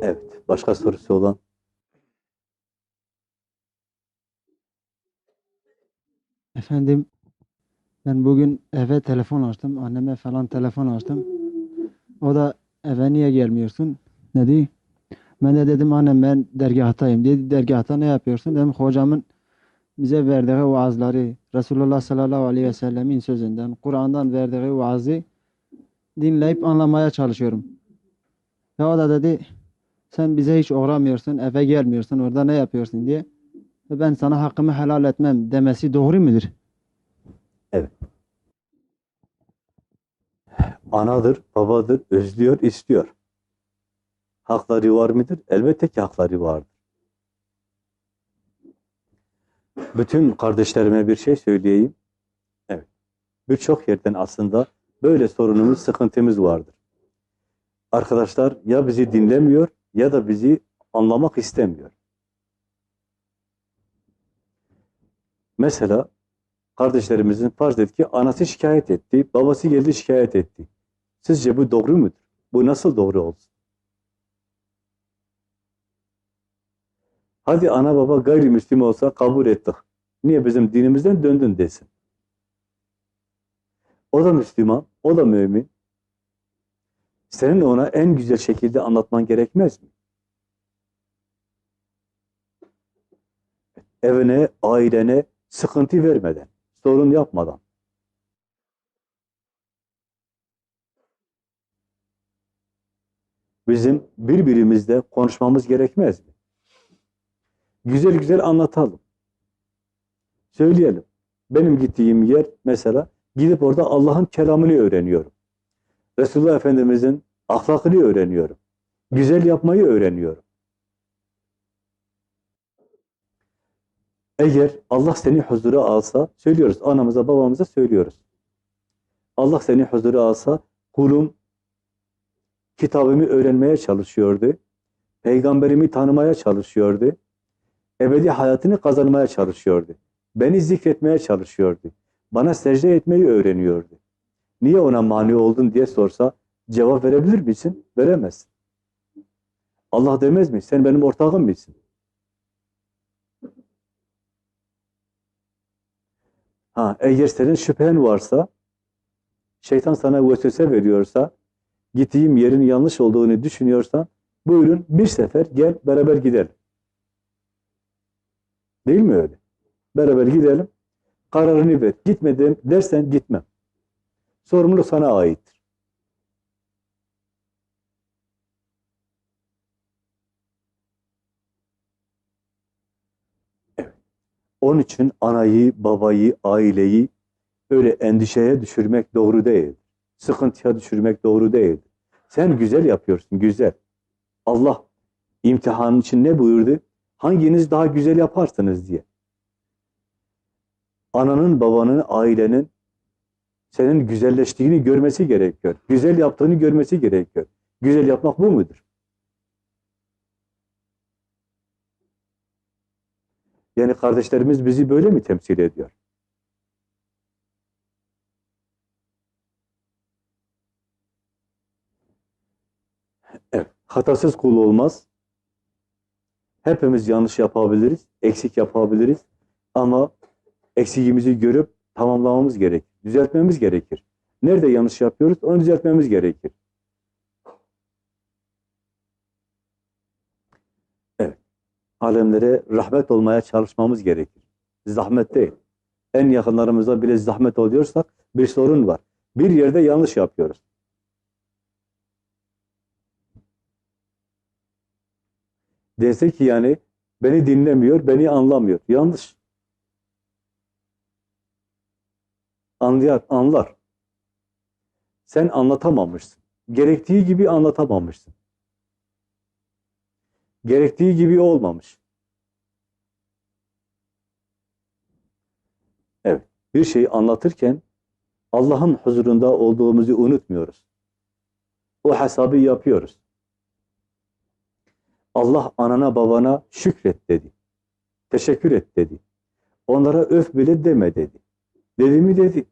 Evet. Başka sorusu olan? Efendim ben bugün eve telefon açtım. Anneme falan telefon açtım. O da eve niye gelmiyorsun dedi. Ben de dedim annem ben dergahtayım dedi. Dergahta ne yapıyorsun? Dedim hocamın bize verdiği vaazları Resulullah sallallahu aleyhi ve sellemin sözünden Kur'an'dan verdiği vaazı dinleyip anlamaya çalışıyorum. Ve o da dedi sen bize hiç uğramıyorsun, eve gelmiyorsun, orada ne yapıyorsun diye. Ve ben sana hakkımı helal etmem demesi doğru mudur? Anadır, babadır, özlüyor, istiyor. Hakları var mıdır? Elbette ki hakları vardır. Bütün kardeşlerime bir şey söyleyeyim. Evet. Birçok yerden aslında böyle sorunumuz, sıkıntımız vardır. Arkadaşlar ya bizi dinlemiyor ya da bizi anlamak istemiyor. Mesela kardeşlerimizin farz et ki anası şikayet etti, babası geldi şikayet etti. Sizce bu doğru mudur? Bu nasıl doğru olsun? Hadi ana baba gayrimüslim olsa kabul ettik. Niye bizim dinimizden döndün desin. O da Müslüman, o da mümin. Senin ona en güzel şekilde anlatman gerekmez mi? Evine, ailene sıkıntı vermeden, sorun yapmadan. Bizim birbirimizle konuşmamız gerekmez mi? Güzel güzel anlatalım. Söyleyelim. Benim gittiğim yer mesela gidip orada Allah'ın kelamını öğreniyorum. Resulullah Efendimiz'in ahlakını öğreniyorum. Güzel yapmayı öğreniyorum. Eğer Allah seni huzura alsa, söylüyoruz anamıza babamıza söylüyoruz. Allah seni huzura alsa, kulum kitabımı öğrenmeye çalışıyordu. Peygamberimi tanımaya çalışıyordu. Ebedi hayatını kazanmaya çalışıyordu. Beni zikretmeye çalışıyordu. Bana secde etmeyi öğreniyordu. Niye ona mani oldun diye sorsa cevap verebilir misin? Veremezsin. Allah demez mi? Sen benim ortağım mısın? Ha, eğer senin şüphen varsa, şeytan sana vesvese veriyorsa, gittiğim yerin yanlış olduğunu düşünüyorsan, buyurun bir sefer gel beraber gidelim. Değil mi öyle? Beraber gidelim, kararını ver. Gitmedim dersen gitmem. Sorumluluk sana aittir. Evet. Onun için anayı, babayı, aileyi öyle endişeye düşürmek doğru değil. Sıkıntıya düşürmek doğru değil. Sen güzel yapıyorsun, güzel. Allah imtihanın için ne buyurdu? Hanginiz daha güzel yaparsınız diye. Ananın, babanın, ailenin senin güzelleştiğini görmesi gerekiyor. Güzel yaptığını görmesi gerekiyor. Güzel yapmak bu mudur? Yani kardeşlerimiz bizi böyle mi temsil ediyor? Evet, hatasız kul olmaz. Hepimiz yanlış yapabiliriz, eksik yapabiliriz. Ama eksiğimizi görüp tamamlamamız gerekir. Düzeltmemiz gerekir. Nerede yanlış yapıyoruz onu düzeltmemiz gerekir. Evet. Alemlere rahmet olmaya çalışmamız gerekir. Zahmet değil. En yakınlarımıza bile zahmet oluyorsak bir sorun var. Bir yerde yanlış yapıyoruz. Dese ki yani beni dinlemiyor, beni anlamıyor. Yanlış. Anlayar, anlar. Sen anlatamamışsın. Gerektiği gibi anlatamamışsın. Gerektiği gibi olmamış. Evet, bir şeyi anlatırken Allah'ın huzurunda olduğumuzu unutmuyoruz. O hesabı yapıyoruz. Allah anana babana şükret dedi. Teşekkür et dedi. Onlara öf bile deme dedi. Dedi mi dedi.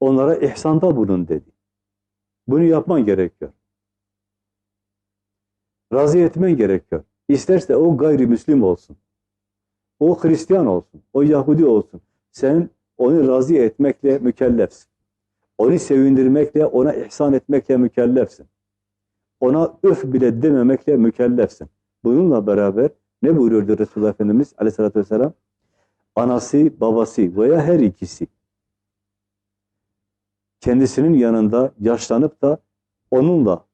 Onlara ihsanda bulun dedi. Bunu yapman gerekiyor. Razı etmen gerekiyor. İsterse o gayrimüslim olsun. O Hristiyan olsun. O Yahudi olsun. Sen onu razı etmekle mükellefsin. Onu sevindirmekle, ona ihsan etmekle mükellefsin. Ona öf bile dememekle mükellefsin. Bununla beraber ne buyuruyordu Resulullah Efendimiz aleyhissalatü vesselam? Anası, babası veya her ikisi kendisinin yanında yaşlanıp da onunla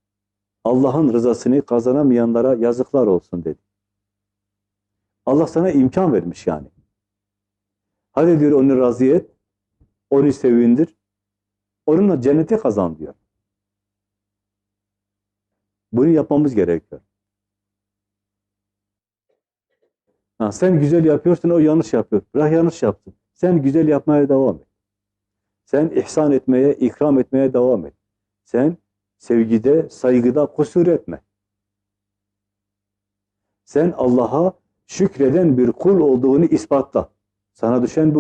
Allah'ın rızasını kazanamayanlara yazıklar olsun dedi. Allah sana imkan vermiş yani. Hadi diyor onu razı et, onu sevindir, onunla cenneti kazan diyor. Bunu yapmamız gerekiyor. Ha, sen güzel yapıyorsun, o yanlış yapıyor. Bırak yanlış yapsın. Sen güzel yapmaya devam et. Sen ihsan etmeye, ikram etmeye devam et. Sen sevgide, saygıda kusur etme. Sen Allah'a şükreden bir kul olduğunu ispatla. Sana düşen bu.